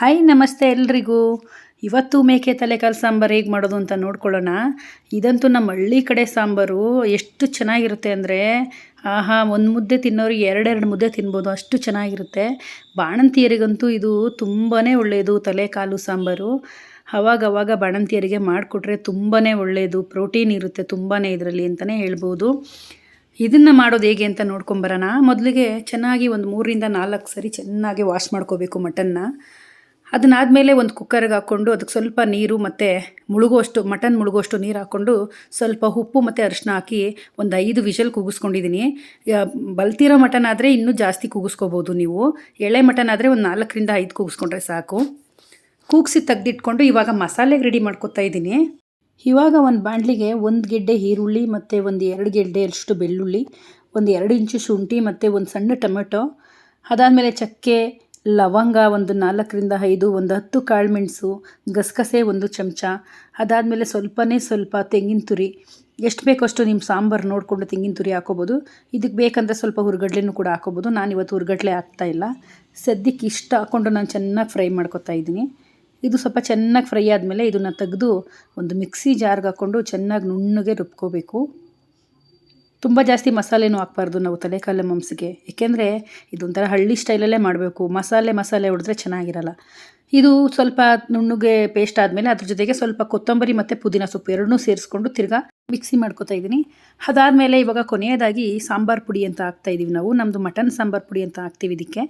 Hi, ನಮಸ್ತೆ ಎಲ್ರಿಗೂ. ಇವತ್ತು ಮೇಕೆ ತಲೆಕಾಲು ಸಾಂಬಾರು ಹೇಗೆ ಮಾಡೋದು ಅಂತ ನೋಡ್ಕೊಳ್ಳೋಣ. ಇದಂತೂ ನಮ್ಮ ಹಳ್ಳಿ ಕಡೆ ಸಾಂಬಾರು. ಎಷ್ಟು ಚೆನ್ನಾಗಿರುತ್ತೆ ಅಂದರೆ, ಆಹಾ, ಒಂದು ಮುದ್ದೆ ತಿನ್ನೋರಿಗೆ ಎರಡೆರಡು ಮುದ್ದೆ ತಿನ್ಬೋದು. ಅಷ್ಟು ಚೆನ್ನಾಗಿರುತ್ತೆ. ಬಾಣಂತಿಯರಿಗಂತೂ ಇದು ತುಂಬಾ ಒಳ್ಳೆಯದು ತಲೆಕಾಲು ಸಾಂಬಾರು. ಅವಾಗವಾಗ ಅವಾಗ ಬಾಣಂತಿಯರಿಗೆ ಮಾಡಿಕೊಟ್ರೆ ತುಂಬಾ ಒಳ್ಳೆಯದು ಪ್ರೋಟೀನ್ ಇರುತ್ತೆ ತುಂಬಾ ಇದರಲ್ಲಿ ಅಂತಲೇ ಹೇಳ್ಬೋದು. ಇದನ್ನು ಮಾಡೋದು ಹೇಗೆ ಅಂತ ನೋಡ್ಕೊಂಬರೋಣ ಮೊದಲಿಗೆ ಚೆನ್ನಾಗಿ ಒಂದು ಮೂರರಿಂದ ನಾಲ್ಕು ಸರಿ ಚೆನ್ನಾಗಿ ವಾಶ್ ಮಾಡ್ಕೋಬೇಕು ಮಟನ್ನ. ಅದನ್ನಾದಮೇಲೆ ಒಂದು ಕುಕ್ಕರ್ಗೆ ಹಾಕ್ಕೊಂಡು ಅದಕ್ಕೆ ಸ್ವಲ್ಪ ನೀರು ಮತ್ತು ಮುಳುಗುವಷ್ಟು, ಮಟನ್ ಮುಳುಗುವಷ್ಟು ನೀರು ಹಾಕ್ಕೊಂಡು ಸ್ವಲ್ಪ ಉಪ್ಪು ಮತ್ತು ಅರಿಶಿನ ಹಾಕಿ ಒಂದು ಐದು ವಿಷಲ್ ಕೂಗಿಸ್ಕೊಂಡಿದ್ದೀನಿ ಬಲ್ತಿರೋ ಮಟನ್ ಆದರೆ ಇನ್ನೂ ಜಾಸ್ತಿ ಕೂಗಿಸ್ಕೋಬೋದು ನೀವು. ಎಳೆ ಮಟನ್ ಆದರೆ ಒಂದು ನಾಲ್ಕರಿಂದ ಐದು ಕೂಗಿಸ್ಕೊಂಡ್ರೆ ಸಾಕು. ಕೂಗಿಸಿ ತೆಗೆದಿಟ್ಕೊಂಡು ಇವಾಗ ಮಸಾಲೆಗೆ ರೆಡಿ ಮಾಡ್ಕೊತಾ ಇದ್ದೀನಿ. ಇವಾಗ ಒಂದು ಬಾಣಲಿಗೆ ಒಂದು ಗೆಡ್ಡೆ ಈರುಳ್ಳಿ ಮತ್ತು ಒಂದು ಎರಡು ಗೆಡ್ಡೆ ಅಷ್ಟು ಬೆಳ್ಳುಳ್ಳಿ, ಒಂದು ಎರಡು ಇಂಚು ಶುಂಠಿ ಮತ್ತು ಒಂದು ಸಣ್ಣ ಟೊಮೆಟೊ, ಅದಾದಮೇಲೆ ಚಕ್ಕೆ ಲವಂಗ ಒಂದು ನಾಲ್ಕರಿಂದ ಐದು, ಒಂದು ಹತ್ತು ಕಾಳುಮೆಣಸು ಗಸಗಸೆ ಒಂದು ಚಮಚ. ಅದಾದಮೇಲೆ ಸ್ವಲ್ಪನೇ ಸ್ವಲ್ಪ ತೆಂಗಿನ ತುರಿ. ಎಷ್ಟು ಬೇಕೋ ಅಷ್ಟು ನಿಮ್ಮ ಸಾಂಬಾರು ನೋಡಿಕೊಂಡು ತೆಂಗಿನ ತುರಿ ಹಾಕೋಬೋದು. ಇದಕ್ಕೆ ಬೇಕಂದರೆ ಸ್ವಲ್ಪ ಹುರ್ಗಡ್ಲೆನೂ ಕೂಡ ಹಾಕೋಬೋದು. ನಾನು ಇವತ್ತು ಹುರ್ಗಡ್ಲೆ ಹಾಕ್ತಾಯಿಲ್ಲ ಸದ್ಯಕ್ಕೆ ಇಷ್ಟ ಹಾಕ್ಕೊಂಡು ನಾನು ಚೆನ್ನಾಗಿ ಫ್ರೈ ಮಾಡ್ಕೊತಾ ಇದ್ದೀನಿ. ಇದು ಸ್ವಲ್ಪ ಚೆನ್ನಾಗಿ ಫ್ರೈ ಆದಮೇಲೆ ಇದನ್ನು ತೆಗೆದು ಒಂದು ಮಿಕ್ಸಿ ಜಾರ್ಗೆ ಹಾಕ್ಕೊಂಡು ಚೆನ್ನಾಗಿ ನುಣ್ಣಗೆ ರುಬ್ಕೋಬೇಕು. ತುಂಬ ಜಾಸ್ತಿ ಮಸಾಲೆನೂ ಹಾಕ್ಬಾರ್ದು ನಾವು ತಲೆಕಾಲ ಮಾಂಸಕ್ಕೆ. ಏಕೆಂದರೆ ಇದೊಂಥರ ಹಳ್ಳಿ ಸ್ಟೈಲಲ್ಲೇ ಮಾಡಬೇಕು. ಮಸಾಲೆ ಮಸಾಲೆ ಹೊಡೆದ್ರೆ ಚೆನ್ನಾಗಿರಲ್ಲ. ಇದು ಸ್ವಲ್ಪ ನುಣ್ಣಗೆ ಪೇಸ್ಟ್ ಆದಮೇಲೆ ಅದ್ರ ಜೊತೆಗೆ ಸ್ವಲ್ಪ ಕೊತ್ತಂಬರಿ ಮತ್ತು ಪುದೀನ ಸೊಪ್ಪು ಎರಡನ್ನೂ ಸೇರಿಸ್ಕೊಂಡು ತಿರ್ಗಾ ಮಿಕ್ಸಿ ಮಾಡ್ಕೊತಾ ಇದ್ದೀನಿ. ಅದಾದಮೇಲೆ ಇವಾಗ ಕೊನೆಯದಾಗಿ ಸಾಂಬಾರು ಪುಡಿ ಅಂತ ಹಾಕ್ತಾ ಇದ್ದೀವಿ ನಾವು. ನಮ್ಮದು ಮಟನ್ ಸಾಂಬಾರು ಪುಡಿ ಅಂತ ಹಾಕ್ತೀವಿ ಇದಕ್ಕೆ.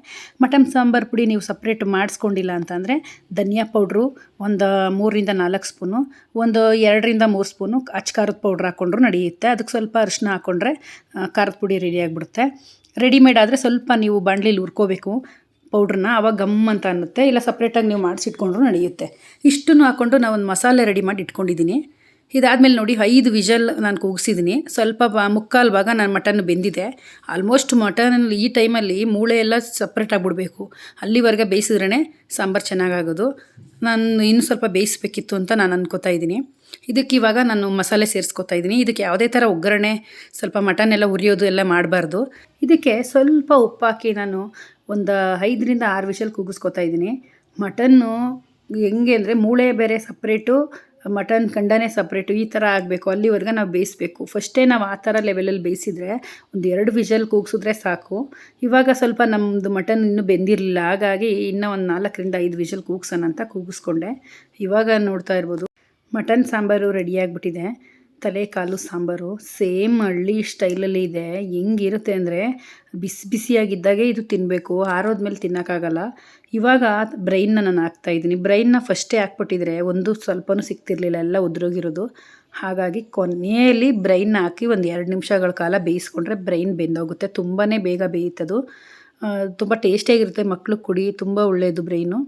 ಮಟನ್ ಸಾಂಬಾರು ಪುಡಿ ನೀವು ಸಪ್ರೇಟ್ ಮಾಡಿಸ್ಕೊಂಡಿಲ್ಲ ಅಂತಂದರೆ ಧನಿಯಾ ಪೌಡ್ರು ಒಂದು ಮೂರರಿಂದ ನಾಲ್ಕು ಸ್ಪೂನು, ಒಂದು ಎರಡರಿಂದ ಮೂರು ಸ್ಪೂನು ಅಚ್ಕಾರದ ಪೌಡ್ರ್ ಹಾಕ್ಕೊಂಡ್ರು ನಡೆಯುತ್ತೆ. ಅದಕ್ಕೆ ಸ್ವಲ್ಪ ಅರಿಶಿನ ಹಾಕ್ಕೊಂಡ್ರೆ ಖಾರದ ಪುಡಿ ರೆಡಿ ಆಗಿಬಿಡುತ್ತೆ. ರೆಡಿಮೇಡ್ ಆದರೆ ಸ್ವಲ್ಪ ನೀವು ಬಾಣಲಿಲಿ ಹುರ್ಕೋಬೇಕು ಪೌಡ್ರನ್ನ ಆವಾಗ ಗಮ್ ಅಂತ ಅನ್ನುತ್ತೆ. ಇಲ್ಲ ಸಪ್ರೇಟಾಗಿ ನೀವು ಮಾಡಿಸಿಟ್ಕೊಂಡ್ರು ನಡೆಯುತ್ತೆ. ಇಷ್ಟನ್ನು ಹಾಕ್ಕೊಂಡು ನಾನು ಒಂದು ಮಸಾಲೆ ರೆಡಿ ಮಾಡಿ ಇಟ್ಕೊಂಡಿದ್ದೀನಿ. ಇದಾದಮೇಲೆ ನೋಡಿ ಐದು ವಿಷಲ್ ನಾನು ಕೂಗಿಸಿದ್ದೀನಿ ಸ್ವಲ್ಪ ಬಾ ಮುಕ್ಕಾಲು ಭಾಗ ನಾನು ಮಟನ್ ಬೆಂದಿದೆ. ಆಲ್ಮೋಸ್ಟ್ ಮಟನ್ ಈ ಟೈಮಲ್ಲಿ ಮೂಳೆ ಎಲ್ಲ ಸಪ್ರೇಟ್ ಆಗಿಬಿಡ್ಬೇಕು. ಅಲ್ಲಿವರೆಗೆ ಬೇಯಿಸಿದ್ರೇ ಸಾಂಬಾರು ಚೆನ್ನಾಗಾಗೋದು. ನಾನು ಇನ್ನೂ ಸ್ವಲ್ಪ ಬೇಯಿಸ್ಬೇಕಿತ್ತು ಅಂತ ನಾನು ಅನ್ಕೋತಾ ಇದ್ದೀನಿ. ಇದಕ್ಕೆ ಇವಾಗ ನಾನು ಮಸಾಲೆ ಸೇರಿಸ್ಕೊತಾ ಇದ್ದೀನಿ. ಇದಕ್ಕೆ ಯಾವುದೇ ಥರ ಒಗ್ಗರಣೆ, ಸ್ವಲ್ಪ ಮಟನ್ ಎಲ್ಲ ಉರಿಯೋದು ಎಲ್ಲ ಮಾಡಬಾರ್ದು. ಇದಕ್ಕೆ ಸ್ವಲ್ಪ ಉಪ್ಪಾಕಿ ನಾನು ಒಂದು ಐದರಿಂದ ಆರು ವಿಷಲ್ ಕೂಗಿಸ್ಕೊತಾ ಇದ್ದೀನಿ. ಮಟನ್ನು ಹೆಂಗೆ ಅಂದರೆ ಮೂಳೆ ಬೇರೆ ಸಪ್ರೇಟು ಮಟನ್ ಕಂಡನೇ ಸಪ್ರೇಟು ಈ ಥರ ಆಗಬೇಕು. ಅಲ್ಲಿವರೆಗೆ ನಾವು ಬೇಯಿಸ್ಬೇಕು. ಫಸ್ಟೇ ನಾವು ಆ ಥರ ಲೆವೆಲಲ್ಲಿ ಬೇಯಿಸಿದ್ರೆ ಒಂದು ಎರಡು ವಿಷಲ್ ಕೂಗಿಸಿದ್ರೆ ಸಾಕು. ಇವಾಗ ಸ್ವಲ್ಪ ನಮ್ಮದು ಮಟನ್ ಇನ್ನೂ ಬೆಂದಿರಲಿಲ್ಲ. ಹಾಗಾಗಿ ಇನ್ನೂ ಒಂದು ನಾಲ್ಕರಿಂದ ಐದು ವಿಷಲ್ ಕೂಗ್ಸೋಣ ಅಂತ ಕೂಗಿಸ್ಕೊಂಡೆ. ಇವಾಗ ನೋಡ್ತಾ ಇರ್ಬೋದು. ಮಟನ್ ಸಾಂಬಾರು ರೆಡಿಯಾಗಿಬಿಟ್ಟಿದೆ ತಲೆ ಕಾಲು ಸಾಂಬಾರು, ಸೇಮ್ ಹಳ್ಳಿ ಸ್ಟೈಲಲ್ಲಿ ಇದೆ. ಹೆಂಗಿರುತ್ತೆ ಅಂದರೆ ಬಿಸಿ ಬಿಸಿಯಾಗಿದ್ದಾಗೆ ಇದು ತಿನ್ನಬೇಕು ಆರೋದ್ಮೇಲೆ ತಿನ್ನೋಕ್ಕಾಗಲ್ಲ. ಇವಾಗ ಬ್ರೈನ್ನ ನಾನು ಹಾಕ್ತಾಯಿದ್ದೀನಿ ಬ್ರೈನ್ನ ಫಸ್ಟೇ ಹಾಕ್ಬಿಟ್ಟಿದ್ರೆ ಒಂದು ಸ್ವಲ್ಪನೂ ಸಿಗ್ತಿರ್ಲಿಲ್ಲ, ಎಲ್ಲ ಉದುರೋಗಿರೋದು. ಹಾಗಾಗಿ ಕೊನೆಯಲ್ಲಿ ಬ್ರೈನ್ನ ಹಾಕಿ ಒಂದು ಎರಡು ನಿಮಿಷಗಳ ಕಾಲ ಬೇಯಿಸ್ಕೊಂಡ್ರೆ ಬ್ರೈನ್ ಬೆಂದೋಗುತ್ತೆ. ತುಂಬಾ ಬೇಗ ಬೇಯುತ್ತದು ತುಂಬ ಟೇಸ್ಟಿಯಾಗಿರುತ್ತೆ ಮಕ್ಕಳು ಕುಡಿ, ತುಂಬ ಒಳ್ಳೆಯದು ಬ್ರೈನು.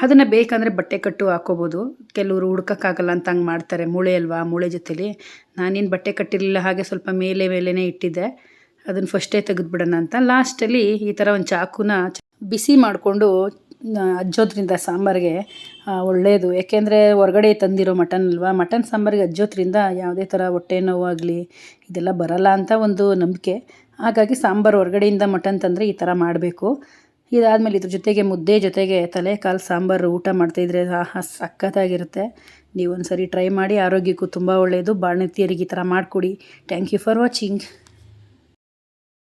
ಅದನ್ನು ಬೇಕಂದರೆ ಬಟ್ಟೆ ಕಟ್ಟು ಹಾಕೋಬೋದು. ಕೆಲವರು ಹುಡ್ಕೋಕ್ಕಾಗಲ್ಲ ಅಂತ ಹಂಗೆ ಮಾಡ್ತಾರೆ. ಮೂಳೆ ಅಲ್ವಾ? ಮೂಳೆ ಜೊತೇಲಿ. ನಾನೇನು ಬಟ್ಟೆ ಕಟ್ಟಿರಲಿಲ್ಲ ಹಾಗೆ ಸ್ವಲ್ಪ ಮೇಲೆ ಮೇಲೇ ಇಟ್ಟಿದ್ದೆ. ಅದನ್ನು ಫಸ್ಟೇ ತೆಗೆದುಬಿಡೋಣ ಅಂತ. ಲಾಸ್ಟಲ್ಲಿ ಈ ಥರ ಒಂದು ಚಾಕುನ ಬಿಸಿ ಮಾಡಿಕೊಂಡು ಅಜ್ಜೋದ್ರಿಂದ ಸಾಂಬಾರಿಗೆ ಒಳ್ಳೆಯದು ಯಾಕೆಂದರೆ ಹೊರಗಡೆ ತಂದಿರೋ ಮಟನ್ ಅಲ್ವಾ? ಮಟನ್ ಸಾಂಬಾರಿಗೆ ಅಜ್ಜೋದ್ರಿಂದ ಯಾವುದೇ ಥರ ಹೊಟ್ಟೆ ನೋವಾಗಲಿ ಇದೆಲ್ಲ ಬರಲ್ಲ ಅಂತ ಒಂದು ನಂಬಿಕೆ. ಹಾಗಾಗಿ ಸಾಂಬಾರು ಹೊರಗಡೆಯಿಂದ ಮಟನ್ ತಂದರೆ ಈ ಥರ ಮಾಡಬೇಕು. ಇದಾದಮೇಲೆ ಇದ್ರ ಜೊತೆಗೆ ಮುದ್ದೆ ಜೊತೆಗೆ ತಲೆ ಕಾಲು ಸಾಂಬಾರು ಊಟ ಮಾಡ್ತಾಯಿದ್ರೆ ಆಹಾ ಸಖತ್ತಾಗಿರುತ್ತೆ. ನೀವು ಒಂದು ಸರಿ ಟ್ರೈ ಮಾಡಿ, ಆರೋಗ್ಯಕ್ಕೂ ತುಂಬ ಒಳ್ಳೆಯದು ಬಾಣತಿಯರಿಗೆ ಈ ಥರ ಮಾಡಿಕೊಡಿ. Thank you for watching